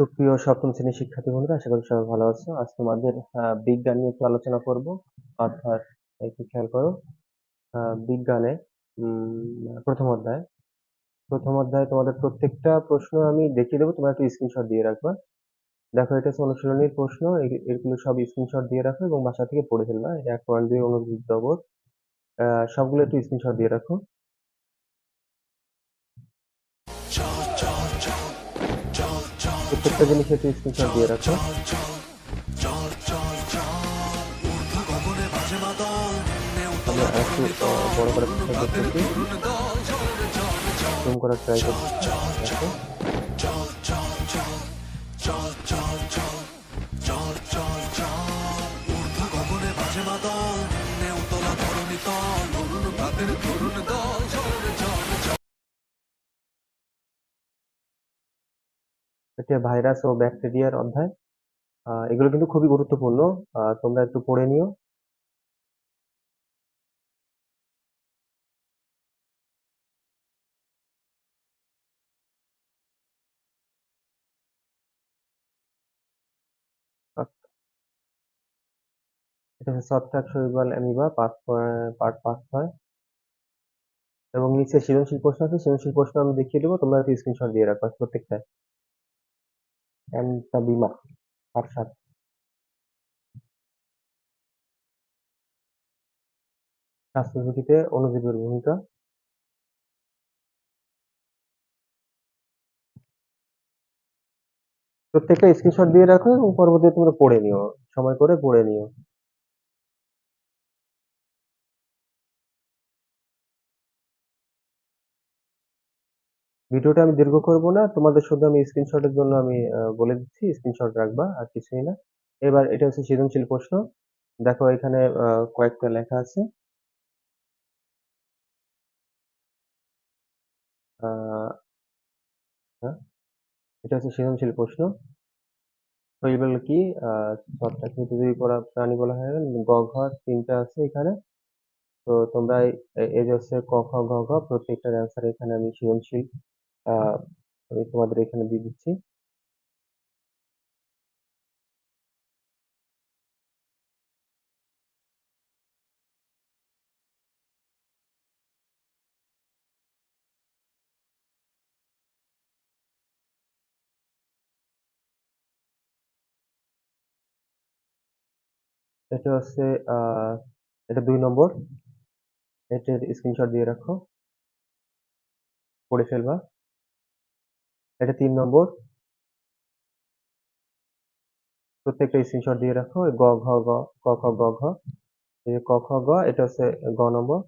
সুপ্রিয় সপ্তম শ্রেণির শিক্ষার্থী বন্ধুরা, আশা করি সবাই ভালো আছো। আজ তোমাদের বিজ্ঞান নিয়ে একটু আলোচনা করব। অর্থাৎ একটু খেয়াল করো বিজ্ঞানে প্রথম অধ্যায়। প্রথম অধ্যায়ে তোমাদের প্রত্যেকটা প্রশ্ন আমি দেখিয়ে দেবো, তোমরা একটু স্ক্রিনশট দিয়ে রাখবা। দেখো, এটা হচ্ছে অনুশীলনীর প্রশ্ন এগুলো সব স্ক্রিনশট দিয়ে রাখো এবং বাসা থেকে পড়ে ফেলবা। এক পয়েন্ট দুই অনুভূত জগৎ সবগুলো একটু স্ক্রিনশট দিয়ে রাখো। প্রত্যেকটা জিনিস একটু স্ক্রিনশট দিয়ে রাখো। ট্রাই করছি। দেখো ভাইরাস ও ব্যাকটেরিয়ার অধ্যায়। এগুলো কিন্তু খুবই গুরুত্বপূর্ণ। তোমরা একটু পড়ে নিও। এটা হচ্ছে এবং নিচে সৃজনশীল প্রশ্ন আছে, সৃজনশীল প্রশ্ন আমি দেখিয়ে দেবো, তোমরা স্ক্রিনশট দিয়ে রাখো প্রত্যেকটা পার্ট সাত স্বাস্থ্য ঝুঁকিতে অণুজীবের ভূমিকা। প্রত্যেকটা স্ক্রিনশট দিয়ে রাখো এবং পরবর্তীতে তোমরা পড়ে নিও, সময় করে পড়ে নিও। ভিডিওটা আমি দীর্ঘ করব না। তোমাদের শুধু আমি স্ক্রিনশটের জন্য আমি বলে দিচ্ছি স্ক্রিনশট রাখবা আর কিছুই না। এবার এটা হচ্ছে সৃজনশীল প্রশ্ন। দেখো এখানে কয়েকটা লেখা আছে। হ্যাঁ, এটা হচ্ছে সৃজনশীল প্রশ্ন। শৈবাল কি? কিন্তু করা প্রাণী বলা হয় গ ঘ তিনটা আছে এখানে। তো তোমরা এই যে হচ্ছে ক খ গ ঘ প্রত্যেকটার অ্যান্সার এখানে আমি সৃজনশীল আমি তোমাদের এখানে দিয়ে দিচ্ছি। এটা হচ্ছে এটা দুই নম্বর। এটার স্ক্রিনশট দিয়ে রাখো। পড়ে ফেলবা। এটা তিন নম্বর। প্রত্যেকটা স্ক্রিনশট দিয়ে রাখো গ, ঘ, গ, ক, খ, গ, ঘ। এই যে ক, খ, গ, এটা হচ্ছে গ নম্বর,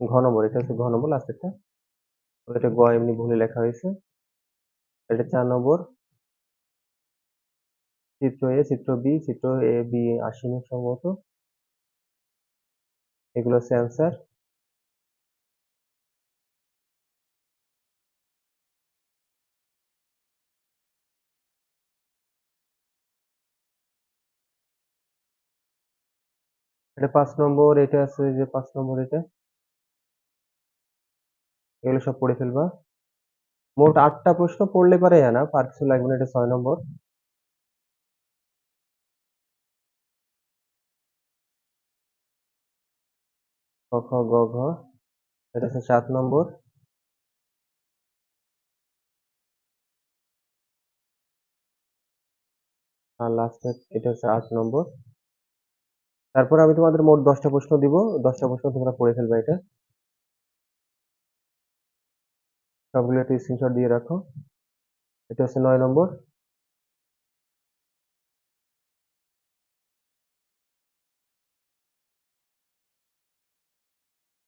ঘ নম্বর, এটা হচ্ছে ঘ নম্বর লাস্টেরটা এটা গ এমনি ভুলে লেখা হয়েছে। এটা চার নম্বর। চিত্র এ চিত্র বি চিত্র এ বি আসেনি সম্ভবত। এগুলো হচ্ছে অ্যান্সার এটা পাঁচ নম্বর, এটা আছে যে পাঁচ নম্বর এটা। এগুলো সব পড়ে ফেলবা। মোট আটটা প্রশ্ন পড়লে পারে না পার কিছু লাগবে না, এটা ছয় নম্বর। ক খ, গ, ঘ, এটা হচ্ছে সাত নম্বর। আর লাস্টে এটা হচ্ছে আট নম্বর। তারপর আমি তোমাদের মোট দশটা প্রশ্ন দিব। দশটা প্রশ্ন তোমরা পড়ে ফেলবে এটা। সবগুলো একটু স্ক্রিনশট দিয়ে রাখো। এটা হচ্ছে নয় নম্বর।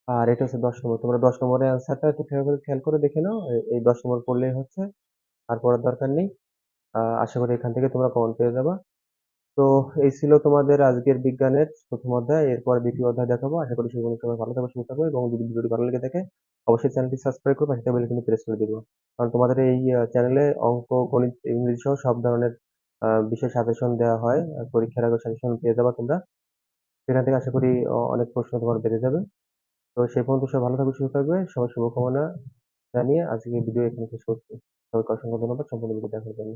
আর এটা হচ্ছে দশ নম্বর। তোমরা দশ নম্বরের অ্যান্সারটা একটু খেয়াল করে খেয়াল করে দেখে নাও। এই দশ নম্বর পড়লেই হচ্ছে। আর পড়ার দরকার নেই। আশা করি এখান থেকে তোমরা কমন পেয়ে যাবা। তো এই ছিল তোমাদের আজকের বিজ্ঞানের প্রথম অধ্যায়। এরপর দ্বিতীয় অধ্যায় দেখাবো। আশা করি সেগুলো সবাই ভালো থাকবে সুস্থ থাকবে এবং যদি ভিডিওটি ভালো লেগে থাকে, অবশ্যই চ্যানেলটি সাবস্ক্রাইব করে পাশে বেল কিন্তু প্রেস করে দিবো। কারণ তোমাদের এই চ্যানেলে অঙ্ক, গণিত, ইংরেজি সহ সব ধরনের বিষয় সাজেশন দেওয়া হয়। পরীক্ষার আগে সাজেশন পেয়ে যাবা তোমরা। সেখান থেকে আশা করি অনেক প্রশ্ন তোমার বেড়ে যাবে। তো সেই পর্যন্ত সবাই ভালো থাকবে, সুস্থ থাকবে। সবার শুভকামনা জানিয়ে আজকে ভিডিও এখানে শেষ করছি। সবাইকে অসংখ্য ধন্যবাদ। সম্পূর্ণ ভিডিও দেখার জন্য।